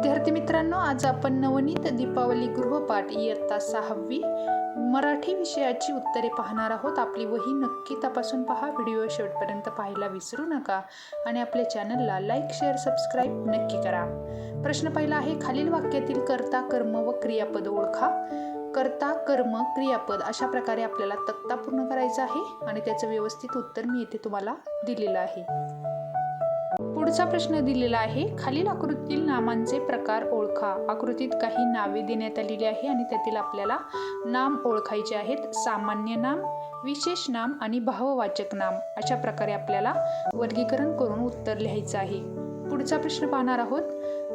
विद्यार्थी मित्रांनो आज आपण नवनीत दीपावली गृहपाठ इयत्ता सहावी मराठी विषयाची उत्तरे पाहणार आहोत. आपली वही नक्की तपासून पहा. व्हिडिओ शेवटपर्यंत पाहायला विसरू नका आणि आपल्या चॅनलला लाईक शेअर सबस्क्राईब नक्की करा. प्रश्न पहिला आहे खालील वाक्यातील कर्ता कर्म व क्रियापद ओळखा. कर्ता कर्म क्रियापद अशा प्रकारे आपल्याला तक्ता पूर्ण करायचा आहे आणि त्याचं व्यवस्थित उत्तर मी येथे तुम्हाला दिलेलं आहे. पुढचा प्रश्न दिलेला आहे खालील आकृतीतील नामांचे प्रकार ओळखा. आकृतीत काही नावे देण्यात आलेली आहे आणि त्यातील आपल्याला नाम ओळखायचे आहेत. सामान्य नाम विशेष नाम आणि भाववाचक नाम. अशा प्रकारे आपल्याला वर्गीकरण करून उत्तर लिहायचं आहे. पुढचा प्रश्न पाहणार आहोत.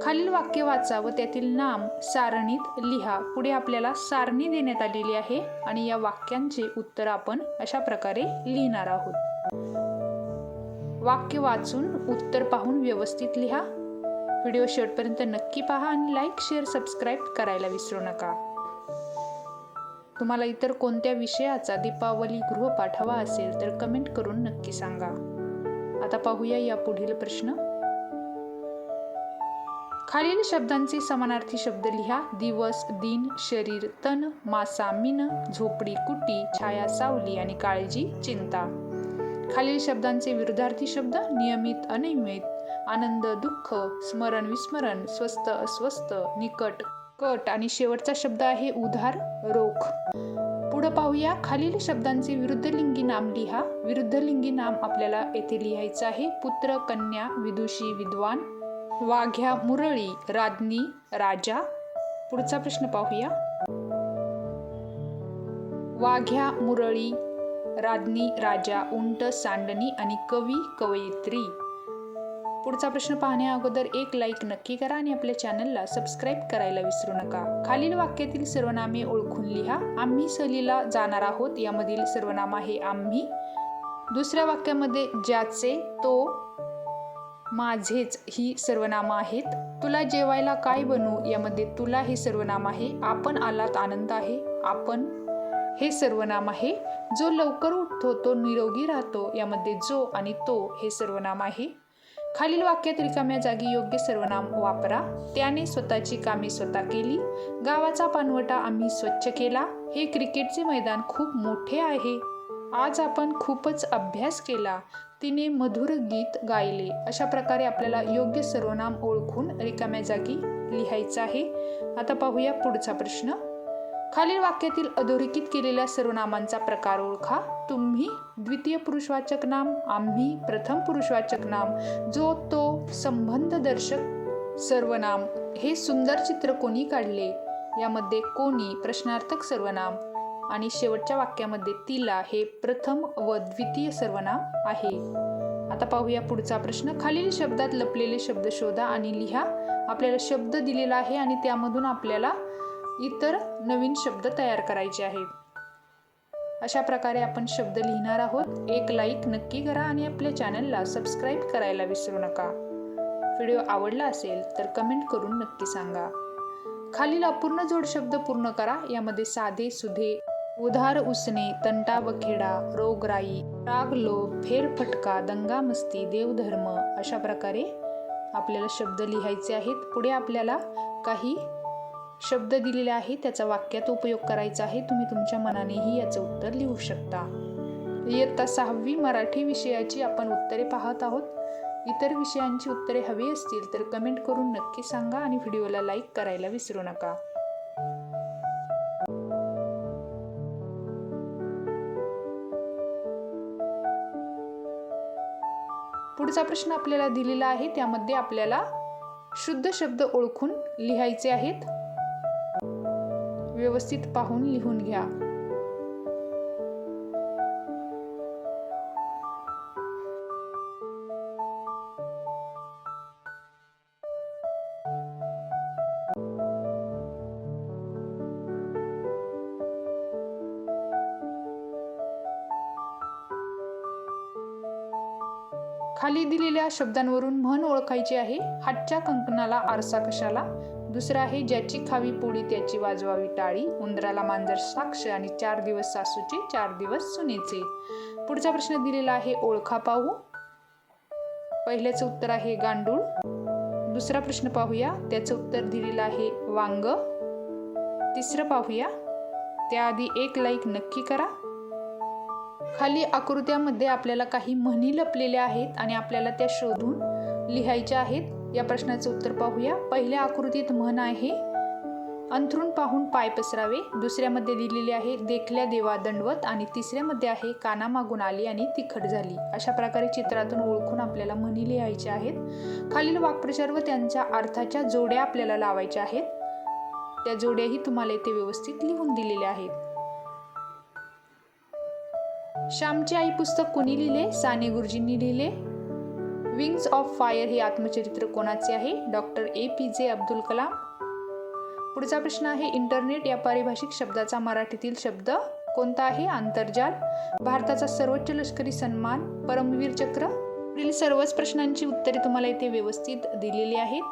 खालील वाक्य वाचा व त्यातील नाम सारणीत लिहा. पुढे आपल्याला सारणी देण्यात आलेली आहे आणि या वाक्यांचे उत्तर आपण अशा प्रकारे लिहिणार आहोत. वाक्य वाचून उत्तर पाहून व्यवस्थित लिहा. व्हिडिओ शेवटपर्यंत नक्की पहा आणि लाईक शेअर सबस्क्राईब करायला विसरू नका. तुम्हाला इतर कोणत्या विषयाचा दीपावली गृहपाठ हवा असेल तर कमेंट करून नक्की सांगा. आता पाहूया या पुढील प्रश्न. खालील शब्दांचे समानार्थी शब्द लिहा. दिवस दिन शरीर तन मासा मिन झोपडी कुटी छाया सावली आणि काळजी चिंता. खालील शब्दांचे विरुद्धार्थी शब्द नियमित अनियमित आनंद दुःख स्मरण विस्मरण स्वस्त अस्वस्थ निकट कट आणि शेवटचा शब्द आहे उधार रोख. पुढं पाहूया खालील शब्दांचे विरुद्धलिंगी नाम लिहा. विरुद्धलिंगी नाम आपल्याला येथे लिहायचं आहे. पुत्र कन्या विदुषी विद्वान. वाघ्या मुरळी राज्ञी राजा. पुढचा प्रश्न पाहूया. वाघ्या मुरळी राज्ञी राजा उंट सांडणी आणि कवी कवयित्री. पुढचा प्रश्न पाहण्या अगोदर एक लाईक नक्की करा आणि आपल्या चॅनलला सबस्क्राईब करायला विसरू नका. खालील वाक्यातील सर्वनामे ओळखून लिहा. आम्ही सहलीला जाणार आहोत. यामधील सर्वनाम आहे आम्ही. दुसऱ्या वाक्यामध्ये ज्याचे तो माझेच ही सर्वनामं आहेत. तुला जेवायला काय बनवू यामध्ये तुला हे सर्वनाम आहे. आपण आलात आनंद आहे. आपण हे सर्वनाम आहे. जो लवकर उठतो तो निरोगी राहतो. यामध्ये जो आणि तो हे सर्वनाम आहे. खालील वाक्यात रिकाम्या जागी योग्य सर्वनाम वापरा. त्याने स्वतःची कामे स्वतः केली. गावाचा पानवटा आम्ही स्वच्छ केला. हे क्रिकेटचे मैदान खूप मोठे आहे. आज आपण खूपच अभ्यास केला. तिने मधुर गीत गायले. अशा प्रकारे आपल्याला योग्य सर्वनाम ओळखून रिकाम्या जागी लिहायचं आहे. आता पाहूया पुढचा प्रश्न. खालील वाक्यातील अधोरेखित केलेल्या सर्वनामांचा प्रकार ओळखा. तुम्ही द्वितीय पुरुषवाचक नाम आम्ही प्रथम पुरुषवाचक नाम जो तो संबंधदर्शक सर्वनाम. हे सुंदर चित्र कोणी काढले? यामध्ये कोणी? प्रश्नार्थक सर्वनाम. आणि शेवटच्या वाक्यामध्ये तिला हे प्रथम व द्वितीय सर्वनाम आहे. आता पाहूया पुढचा प्रश्न. खालील शब्दात लपलेले शब्द शोधा आणि लिहा. आपल्याला शब्द दिलेला आहे आणि त्यामधून आपल्याला इतर नवीन शब्द तयार करायचे आहेत अशा प्रकारे आपण शब्द लिहिणार आहोत. एक लाईक नक्की करा आणि आपल्या चॅनलला सबस्क्राईब करायला विसरू नका. व्हिडिओ आवडला असेल तर कमेंट करून नक्की सांगा. खालील अपूर्ण जोड शब्द पूर्ण करा. यामध्ये साधे सुधे उधार उसने तंटा व खेडा रोगराई राग लोभ फेरफटका दंगा मस्ती देवधर्म अशा प्रकारे आपल्याला शब्द लिहायचे आहेत. पुढे आपल्याला काही शब्द दिलेला आहे त्याचा वाक्यात उपयोग करायचा आहे. तुम्ही तुमच्या मनानेही याचं उत्तर लिहू शकता. इयत्ता सहावी मराठी विषयाची आपण उत्तरे पाहत आहोत. इतर विषयांची उत्तरे हवी असतील तर कमेंट करून नक्की सांगा आणि व्हिडिओला लाईक करायला विसरू नका. पुढचा प्रश्न आपल्याला दिलेला आहे त्यामध्ये आपल्याला शुद्ध शब्द ओळखून लिहायचे आहेत. व्यवस्थित पाहून लिहून घ्या. खाली दिलेल्या शब्दांवरून म्हण ओळखायची आहे. हातच्या कंकणाला आरसा कशाला? दुसरा आहे ज्याची खावी पोळी त्याची वाजवावी टाळी. उंदराला मांजर साक्ष आणि चार दिवस सासूचे चार दिवस सुनेचे. पुढचा प्रश्न दिलेला आहे ओळखा पाहू. पहिल्याचं उत्तर आहे गांडूळ. दुसरा प्रश्न पाहूया. त्याचं उत्तर दिलेलं आहे वांग. तिसरं पाहूया. त्याआधी एक लाईक नक्की करा. खाली आकृत्यामध्ये आपल्याला काही म्हणी लपलेल्या आहेत आणि आपल्याला त्या शोधून लिहायच्या आहेत. या प्रश्नाचं उत्तर पाहूया. पहिल्या आकृतीत म्हण आहे अंथरूण पाहून पाय पसरावे. दुसऱ्यामध्ये दिलेली आहे देखल्या देवा दंडवत. आणि तिसऱ्यामध्ये आहे कानामागून आली आणि तिखट झाली. अशा प्रकारे चित्रातून ओळखून आपल्याला म्हणी लिहायच्या आहेत. खालील वाक्प्रचार व त्यांच्या अर्थाच्या जोड्या आपल्याला लावायच्या आहेत. त्या जोड्याही तुम्हाला इथे व्यवस्थित लिहून दिलेल्या आहेत. श्यामची आई पुस्तक कोणी लिहिले? साने गुरुजींनी लिहिले. विंग्स ऑफ फायर हे आत्मचरित्र कोणाचे आहे? डॉक्टर ए पी जे अब्दुल कलाम पुढचा प्रश्न आहे इंटरनेट या पारिभाषिक शब्दाचा मराठीतील शब्द कोणता आहे? आंतरजाल. भारताचा सर्वोच्च लष्करी सन्मान परमवीर चक्र. पुढील सर्वच प्रश्नांची उत्तरे तुम्हाला इथे व्यवस्थित दिलेली आहेत.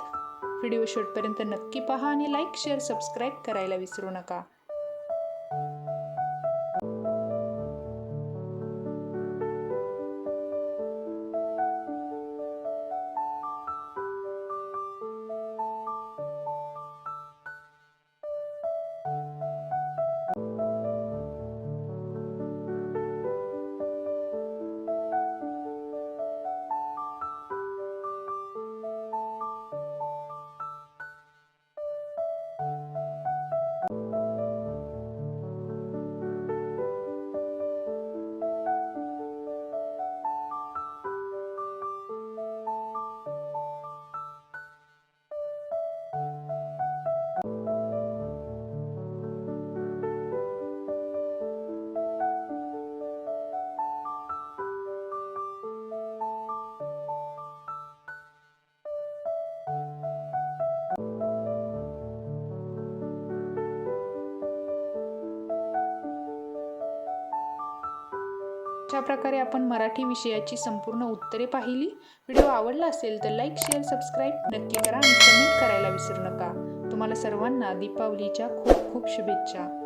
व्हिडिओ शेवटपर्यंत नक्की पहा आणि लाईक शेअर सबस्क्राईब करायला विसरू नका. अशा प्रकारे आपण मराठी विषयाची संपूर्ण उत्तरे पाहिली. व्हिडिओ आवडला असेल तर लाईक शेअर सबस्क्राईब नक्की करा आणि कमेंट करायला विसरू नका. तुम्हाला सर्वांना दीपावलीच्या खूप खूप शुभेच्छा.